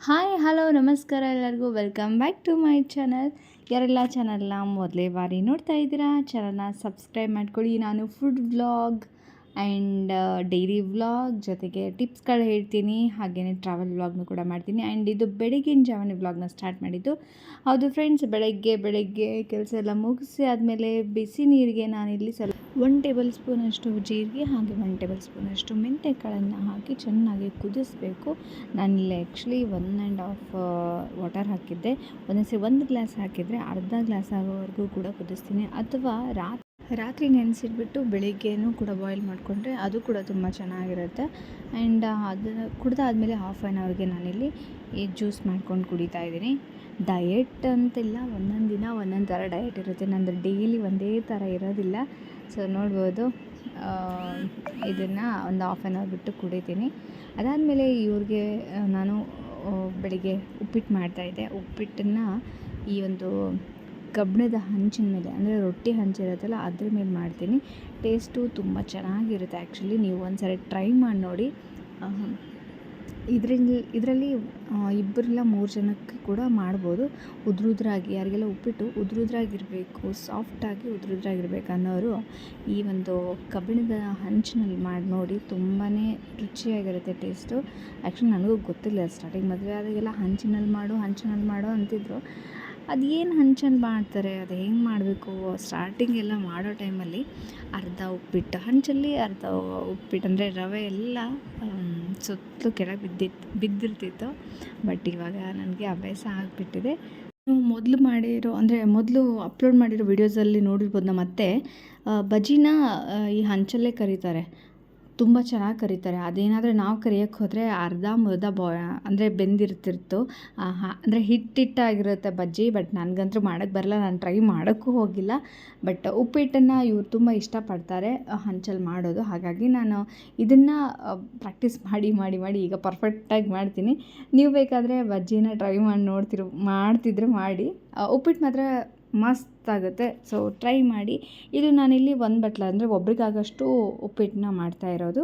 Hi, hello, ನಮಸ್ಕಾರ ಎಲ್ಲರಿಗೂ. Welcome back to my channel ಯಾರೆಲ್ಲ ಚಾನಲ್ನ ಮೊದಲೇ ಬಾರಿ ನೋಡ್ತಾ ಇದ್ದೀರಾ ಚಾನಲ್ನ ಸಬ್ಸ್ಕ್ರೈಬ್ ಮಾಡ್ಕೊಳ್ಳಿ. ನಾನು food vlog and daily vlog ಜೊತೆಗೆ ಟಿಪ್ಸ್ಗಳು ಹೇಳ್ತೀನಿ. ಹಾಗೆಯೇ ಟ್ರಾವೆಲ್ ವ್ಲಾಗ್ನು ಕೂಡ ಮಾಡ್ತೀನಿ. ಆ್ಯಂಡ್ ಇದು ಬೆಳಗಿನ ಜಾವನ ವ್ಲಾಗ್ನ ಸ್ಟಾರ್ಟ್ ಮಾಡಿದ್ದು. ಹೌದು ಫ್ರೆಂಡ್ಸ್ ಬೆಳಗ್ಗೆ ಬೆಳಗ್ಗೆ ಕೆಲಸ ಎಲ್ಲ ಮುಗಿಸಿ ಆದಮೇಲೆ ಬಿಸಿ ನೀರಿಗೆ ನಾನಿಲ್ಲಿ ಸ್ವಲ್ಪ ಒನ್ ಟೇಬಲ್ ಸ್ಪೂನಷ್ಟು ಜೀರಿಗೆ, ಹಾಗೆ ಒನ್ ಟೇಬಲ್ ಸ್ಪೂನಷ್ಟು ಮೆಂತೆಕಾಳನ್ನು ಹಾಕಿ ಚೆನ್ನಾಗಿ ಕುದಿಸ್ಬೇಕು. ಇಲ್ಲಿ actually one and half water ಹಾಕಿದ್ದೆ. ಒಂದೊಂದ್ಸರಿ ಒಂದು ಗ್ಲಾಸ್ ಹಾಕಿದರೆ ಅರ್ಧ ಗ್ಲಾಸ್ ಆಗೋವರೆಗೂ ಕೂಡ ಕುದಿಸ್ತೀನಿ. ಅಥವಾ ರಾತ್ರಿ ರಾತ್ರಿ ನೆನೆಸಿಟ್ಬಿಟ್ಟು ಬೆಳಿಗ್ಗೆನೂ ಕೂಡ ಬಾಯ್ಲ್ ಮಾಡಿಕೊಂಡ್ರೆ ಅದು ಕೂಡ ತುಂಬ ಚೆನ್ನಾಗಿರುತ್ತೆ. ಆ್ಯಂಡ್ ಅದನ್ನು ಕುಡ್ದಾದಮೇಲೆ ಹಾಫ್ ಆ್ಯನ್ ಅವರ್ಗೆ ನಾನಿಲ್ಲಿ ಈ ಜ್ಯೂಸ್ ಮಾಡ್ಕೊಂಡು ಕುಡಿತಾ ಇದ್ದೀನಿ. ಡಯೆಟ್ ಅಂತಿಲ್ಲ, ಒಂದೊಂದು ದಿನ ಒಂದೊಂದು ಥರ ಡಯೆಟ್ ಇರುತ್ತೆ. ನಂದು ಡೈಲಿ ಒಂದೇ ಥರ ಇರೋದಿಲ್ಲ. ಸೊ ನೋಡ್ಬೋದು ಇದನ್ನು ಒಂದು ಹಾಫ್ ಆ್ಯನ್ ಅವರ್ ಬಿಟ್ಟು ಕುಡಿತೀನಿ. ಅದಾದಮೇಲೆ ಇವ್ರಿಗೆ ನಾನು ಬೆಳಿಗ್ಗೆ ಉಪ್ಪಿಟ್ಟು ಮಾಡ್ತಾಯಿದ್ದೆ ಉಪ್ಪಿಟ್ಟನ್ನು ಈ ಒಂದು ಕಬ್ಬಿಣದ ಹಂಚಿನ ಮೇಲೆ, ಅಂದರೆ ರೊಟ್ಟಿ ಹಂಚಿರುತ್ತಲ್ಲ ಅದ್ರ ಮೇಲೆ ಮಾಡ್ತೀನಿ. ಟೇಸ್ಟು ತುಂಬ ಚೆನ್ನಾಗಿರುತ್ತೆ ಆ್ಯಕ್ಚುಲಿ ನೀವು ಒಂದು ಸರಿ ಟ್ರೈ ಮಾಡಿ ನೋಡಿ. ಇದರಲ್ಲಿ ಇದರಲ್ಲಿ ಇಬ್ಬರಿಲ್ಲ ಮೂರು ಜನಕ್ಕೆ ಕೂಡ ಮಾಡ್ಬೋದು. ಉದ್ರುದ್ರಾಗಿ, ಯಾರಿಗೆಲ್ಲ ಉಪ್ಪಿಟ್ಟು ಉದ್ರುದ್ರಾಗಿರಬೇಕು ಸಾಫ್ಟಾಗಿ ಉದ್ರುದ್ರಾಗಿರ್ಬೇಕು ಅನ್ನೋರು ಈ ಒಂದು ಕಬ್ಬಿಣದ ಹಂಚಿನಲ್ಲಿ ಮಾಡಿ ನೋಡಿ ತುಂಬಾ ರುಚಿಯಾಗಿರುತ್ತೆ ಟೇಸ್ಟು ಆ್ಯಕ್ಚುಲಿ ನನಗೂ ಗೊತ್ತಿಲ್ಲ ಸ್ಟಾರ್ಟಿಂಗ್ ಮದುವೆ ಆದಾಗೆಲ್ಲ ಹಂಚಿನಲ್ಲಿ ಮಾಡು ಹಂಚಿನಲ್ಲಿ ಮಾಡು ಅಂತಿದ್ರು. ಅದು ಏನು ಹಂಚನ್ನು ಮಾಡ್ತಾರೆ, ಅದು ಹೆಂಗೆ ಮಾಡಬೇಕು? ಸ್ಟಾರ್ಟಿಂಗ್ ಎಲ್ಲ ಮಾಡೋ ಟೈಮಲ್ಲಿ ಅರ್ಧ ಉಪ್ಪಿಟ್ಟು, ಹಂಚಲ್ಲಿ ಅರ್ಧ ಉಪ್ಪಿಟ್ಟು, ಅಂದರೆ ರವೆ ಎಲ್ಲ ಸುತ್ತಲೂ ಕೆಳಗೆ ಬಿದ್ದಿತ್ತು ಬಿದ್ದಿರ್ತಿತ್ತು. ಬಟ್ ಇವಾಗ ನನಗೆ ಅಭ್ಯಾಸ ಆಗಿಬಿಟ್ಟಿದೆ. ಮೊದಲು ಮಾಡಿರೋ, ಅಂದರೆ ಮೊದಲು ಅಪ್ಲೋಡ್ ಮಾಡಿರೋ ವೀಡಿಯೋಸಲ್ಲಿ ನೋಡಿರ್ಬೋದು ನಮ್ಮ ಮತ್ತೆ ಬಜ್ಜಿನ ಈ ಹಂಚಲ್ಲೇ ಕರೀತಾರೆ. ತುಂಬ ಚೆನ್ನಾಗಿ ಕರೀತಾರೆ. ಅದೇನಾದರೂ ನಾವು ಕರಿಯೋಕ್ಕೆ ಹೋದರೆ ಅರ್ಧ ಮುರ್ಧ ಬಾ, ಅಂದರೆ ಬೆಂದಿರ್ತಿತ್ತು ಅಂದರೆ ಹಿಟ್ಟಿಟ್ಟಾಗಿರುತ್ತೆ ಬಜ್ಜಿ, ಬಟ್ ನನಗಂತೂ ಮಾಡೋಕ್ಕೆ ಬರಲ್ಲ. ನಾನು ಟ್ರೈ ಮಾಡೋಕ್ಕೂ ಹೋಗಿಲ್ಲ. ಬಟ್ ಉಪ್ಪಿಟ್ಟನ್ನು ಇವ್ರು ತುಂಬ ಇಷ್ಟಪಡ್ತಾರೆ ಹಂಚಲ್ಲಿ ಮಾಡೋದು. ಹಾಗಾಗಿ ನಾನು ಇದನ್ನು ಪ್ರಾಕ್ಟೀಸ್ ಮಾಡಿ ಮಾಡಿ ಮಾಡಿ ಈಗ ಪರ್ಫೆಕ್ಟಾಗಿ ಮಾಡ್ತೀನಿ. ನೀವು ಬೇಕಾದರೆ ಬಜ್ಜಿನ ಟ್ರೈ ಮಾಡಿ, ನೋಡ್ತಿರೋ, ಮಾಡ್ತಿದ್ರೆ ಮಾಡಿ. ಉಪ್ಪಿಟ್ಟು ಮಾತ್ರ ಮಸ್ತಾಗುತ್ತೆ ಸೊ ಟ್ರೈ ಮಾಡಿ. ಇದು ನಾನಿಲ್ಲಿ ಒಂದು ಬಟ್ಲ ಅಂದರೆ ಒಬ್ರಿಗಾಗಷ್ಟು ಉಪ್ಪಿಟ್ಟನ್ನ ಮಾಡ್ತಾ ಇರೋದು.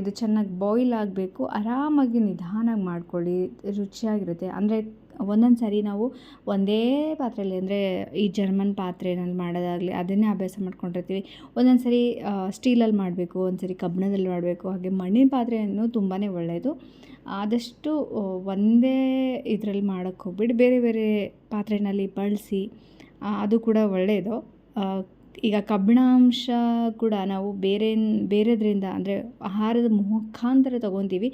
ಇದು ಚೆನ್ನಾಗಿ ಬಾಯ್ಲ್ ಆಗಬೇಕು. ಆರಾಮಾಗಿ ನಿಧಾನಾಗಿ ಮಾಡ್ಕೊಳ್ಳಿ. ರುಚಿಯಾಗಿರುತ್ತೆ. ಅಂದರೆ ಒಂದೊಂದು ಸಾರಿ ನಾವು ಒಂದೇ ಪಾತ್ರೆಯಲ್ಲಿ ಅಂದರೆ ಈ ಜರ್ಮನ್ ಪಾತ್ರೆನಲ್ಲಿ ಮಾಡೋದಾಗಲಿ ಅದನ್ನೇ ಅಭ್ಯಾಸ ಮಾಡ್ಕೊಂಡಿರ್ತೀವಿ. ಒಂದೊಂದು ಸಾರಿ ಸ್ಟೀಲಲ್ಲಿ ಮಾಡಬೇಕು, ಒಂದು ಸರಿ ಕಬ್ಬಿಣದಲ್ಲಿ ಮಾಡಬೇಕು. ಹಾಗೆ ಮಣ್ಣಿನ ಪಾತ್ರೆಯನ್ನು ತುಂಬಾ ಒಳ್ಳೆಯದು ಆದಷ್ಟು ಒಂದೇ ಇದರಲ್ಲಿ ಮಾಡೋಕ್ಕೆ ಹೋಗ್ಬಿಟ್ಟು ಬೇರೆ ಬೇರೆ ಪಾತ್ರೆಯಲ್ಲಿ ಬಳಸಿ ಅದು ಕೂಡ ಒಳ್ಳೆಯದು ಈಗ ಕಬ್ಬಿಣಾಂಶ ಕೂಡ ನಾವು ಬೇರೆ, ಬೇರೆದರಿಂದ ಅಂದರೆ ಆಹಾರದ ಮುಖಾಂತರ ತೊಗೊತೀವಿ.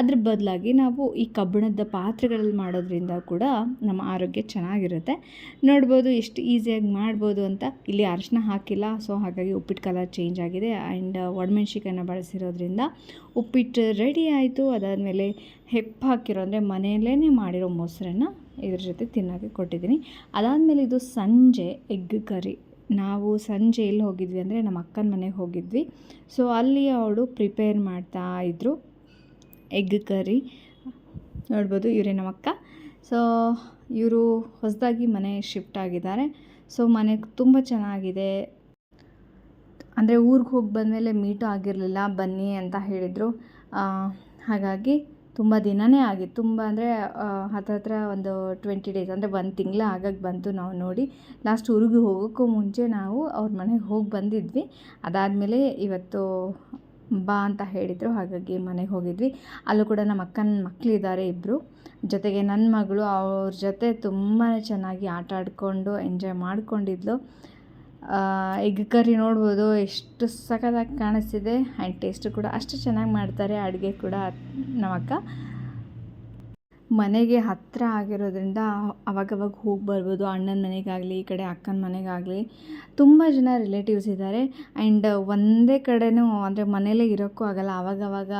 ಅದ್ರ ಬದಲಾಗಿ ನಾವು ಈ ಕಬ್ಬಿಣದ ಪಾತ್ರೆಗಳಲ್ಲಿ ಮಾಡೋದ್ರಿಂದ ಕೂಡ ನಮ್ಮ ಆರೋಗ್ಯ ಚೆನ್ನಾಗಿರುತ್ತೆ. ನೋಡ್ಬೋದು ಎಷ್ಟು ಈಸಿಯಾಗಿ ಮಾಡ್ಬೋದು ಅಂತ ಇಲ್ಲಿ ಅರಿಶಿನ ಹಾಕಿಲ್ಲ. ಸೊ ಹಾಗಾಗಿ ಉಪ್ಪಿಟ್ಟು ಕಲರ್ ಚೇಂಜ್ ಆಗಿದೆ. ಆ್ಯಂಡ್ ಒಣಮೆಣ್ಸಿಕಾಯನ್ನ ಬಳಸಿರೋದ್ರಿಂದ ಉಪ್ಪಿಟ್ಟು ರೆಡಿ ಆಯಿತು. ಅದಾದಮೇಲೆ ಹೆಪ್ಪು ಹಾಕಿರೋ, ಅಂದರೆ ಮನೆಯಲ್ಲೇ ಮಾಡಿರೋ ಮೊಸರನ್ನು ಇದ್ರ ಜೊತೆ ತಿನ್ನೋಕ್ಕೆ ಕೊಟ್ಟಿದ್ದೀನಿ. ಅದಾದಮೇಲೆ ಇದು ಸಂಜೆ ಎಗ್ ಕರಿ. ನಾವು ಸಂಜೆ ಎಲ್ಲಿ ಹೋಗಿದ್ವಿ ಅಂದರೆ ನಮ್ಮ ಅಕ್ಕನ ಮನೆಗೆ ಹೋಗಿದ್ವಿ. ಸೊ ಅಲ್ಲಿ ಅವಳು ಪ್ರಿಪೇರ್ ಮಾಡ್ತಾ ಇದ್ದರು ಎಗ್ ಕರಿ ನೋಡ್ಬೋದು, ಇವರೇ ನಮ್ಮ ಅಕ್ಕ. ಸೊ ಇವರು ಹೊಸದಾಗಿ ಮನೆ ಶಿಫ್ಟ್ ಆಗಿದ್ದಾರೆ. ಸೊ ಮನೆ ತುಂಬ ಚೆನ್ನಾಗಿದೆ. ಅಂದರೆ ಊರಿಗೆ ಹೋಗಿ ಬಂದಮೇಲೆ ಮೀಟು ಆಗಿರಲಿಲ್ಲ, ಬನ್ನಿ ಅಂತ ಹೇಳಿದರು. ಹಾಗಾಗಿ ತುಂಬ ದಿನವೇ ಆಗಿತ್ತು. ತುಂಬ ಅಂದರೆ ಹತ್ರ ಹತ್ರ ಒಂದು ಟ್ವೆಂಟಿ ಡೇಸ್ ಅಂದರೆ ಒಂದು ತಿಂಗಳು ಆಗಕ್ಕೆ ಬಂತು ನಾವು ನೋಡಿ. ಲಾಸ್ಟ್ ಊರಿಗೆ ಹೋಗೋಕ್ಕೂ ಮುಂಚೆ ನಾವು ಅವ್ರ ಮನೆಗೆ ಹೋಗಿ ಬಂದಿದ್ವಿ. ಅದಾದಮೇಲೆ ಇವತ್ತು ಬಾ ಅಂತ ಹೇಳಿದರು, ಹಾಗಾಗಿ ಮನೆಗೆ ಹೋಗಿದ್ವಿ. ಅಲ್ಲೂ ಕೂಡ ನಮ್ಮ ಅಕ್ಕನ ಮಕ್ಕಳಿದ್ದಾರೆ ಇಬ್ಬರು ಜೊತೆಗೆ ನನ್ನ ಮಗಳು ಅವ್ರ ಜೊತೆ ತುಂಬಾ ಚೆನ್ನಾಗಿ ಆಟ ಆಡಿಕೊಂಡು ಎಂಜಾಯ್ ಮಾಡ್ಕೊಂಡಿದ್ಲು. ಎಗ್ ಕರಿ ನೋಡ್ಬೋದು, ಎಷ್ಟು ಸಖತ್ತಾಗಿ ಕಾಣಿಸ್ತಿದೆ, ಆ್ಯಂಡ್ ಟೇಸ್ಟು ಕೂಡ ಅಷ್ಟು ಚೆನ್ನಾಗಿ ಮಾಡ್ತಾರೆ ಅಡುಗೆ ಕೂಡ ನಮ್ಮಕ್ಕ ಮನೆಗೆ ಹತ್ತಿರ ಆಗಿರೋದ್ರಿಂದ ಅವಾಗವಾಗ ಹೋಗಿ ಬರ್ಬೋದು, ಅಣ್ಣನ ಮನೆಗಾಗಲಿ, ಈ ಕಡೆ ಅಕ್ಕನ ಮನೆಗಾಗಲಿ. ತುಂಬ ಜನ ರಿಲೇಟಿವ್ಸ್ ಇದ್ದಾರೆ ಆ್ಯಂಡ್ ಒಂದೇ ಕಡೆನೂ ಅಂದರೆ ಮನೇಲೇ ಇರೋಕ್ಕೂ ಆಗೋಲ್ಲ ಆವಾಗವಾಗ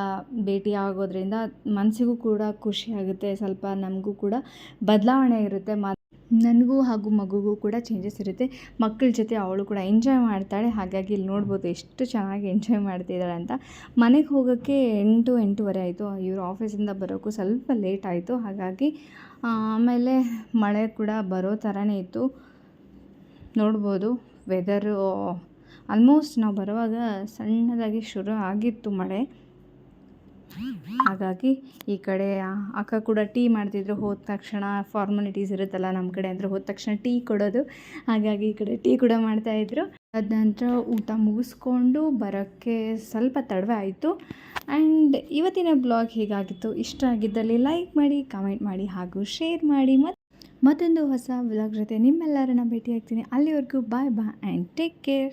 ಭೇಟಿ ಆಗೋದ್ರಿಂದ ಮನಸ್ಸಿಗೂ ಕೂಡ ಖುಷಿ ಆಗುತ್ತೆ, ಸ್ವಲ್ಪ ನಮಗೂ ಕೂಡ ಬದಲಾವಣೆ ಇರುತ್ತೆ. ನನಗೂ ಹಾಗೂ ಮಗುಗೂ ಕೂಡ ಚೇಂಜಸ್ ಇರುತ್ತೆ. ಮಕ್ಕಳ ಜೊತೆ ಅವಳು ಕೂಡ ಎಂಜಾಯ್ ಮಾಡ್ತಾಳೆ. ಹಾಗಾಗಿ ಇಲ್ಲಿ ನೋಡ್ಬೋದು ಎಷ್ಟು ಚೆನ್ನಾಗಿ ಎಂಜಾಯ್ ಮಾಡ್ತಿದ್ದಾಳೆ ಅಂತ. ಮನೆಗೆ ಹೋಗೋಕ್ಕೆ ಎಂಟು, ಎಂಟೂವರೆ ಆಯಿತು. ಇವರು ಆಫೀಸಿಂದ ಬರೋಕ್ಕೂ ಸ್ವಲ್ಪ ಲೇಟ್ ಆಯಿತು. ಹಾಗಾಗಿ ಆಮೇಲೆ ಮಳೆ ಕೂಡ ಬರೋ ಥರನೇ ಇತ್ತು. ನೋಡ್ಬೋದು ವೆದರು ಆಲ್ಮೋಸ್ಟ್ ನಾವು ಬರುವಾಗ ಸಣ್ಣದಾಗಿ ಶುರು ಆಗಿತ್ತು ಮಳೆ. ಹಾಗಾಗಿ ಈ ಕಡೆ ಅಕ್ಕ ಕೂಡ ಟೀ ಮಾಡ್ತಿದ್ರು. ಹೋದ ತಕ್ಷಣ ಫಾರ್ಮಾಲಿಟೀಸ್ ಇರುತ್ತಲ್ಲ ನಮ್ಮ ಕಡೆ ಅಂದರೆ ಹೋದ ತಕ್ಷಣ ಟೀ ಕೊಡೋದು. ಹಾಗಾಗಿ ಈ ಕಡೆ ಟೀ ಕೂಡ ಮಾಡ್ತಾಯಿದ್ರು ಅದ ನಂತರ ಊಟ ಮುಗಿಸ್ಕೊಂಡು ಬರೋಕ್ಕೆ ಸ್ವಲ್ಪ ತಡವೆ ಆಯಿತು. ಆ್ಯಂಡ್ ಇವತ್ತಿನ ಬ್ಲಾಗ್ ಹೀಗಾಗಿತ್ತು? ಇಷ್ಟ ಆಗಿದ್ದಲ್ಲಿ ಲೈಕ್ ಮಾಡಿ ಕಮೆಂಟ್ ಮಾಡಿ ಹಾಗೂ ಶೇರ್ ಮಾಡಿ. ಮತ್ತು ಮತ್ತೊಂದು ಹೊಸ ಬ್ಲಾಗ್ ಜೊತೆ ನಿಮ್ಮೆಲ್ಲರನ್ನ ಭೇಟಿಯಾಗ್ತೀನಿ. ಅಲ್ಲಿವರೆಗೂ bye bye and take care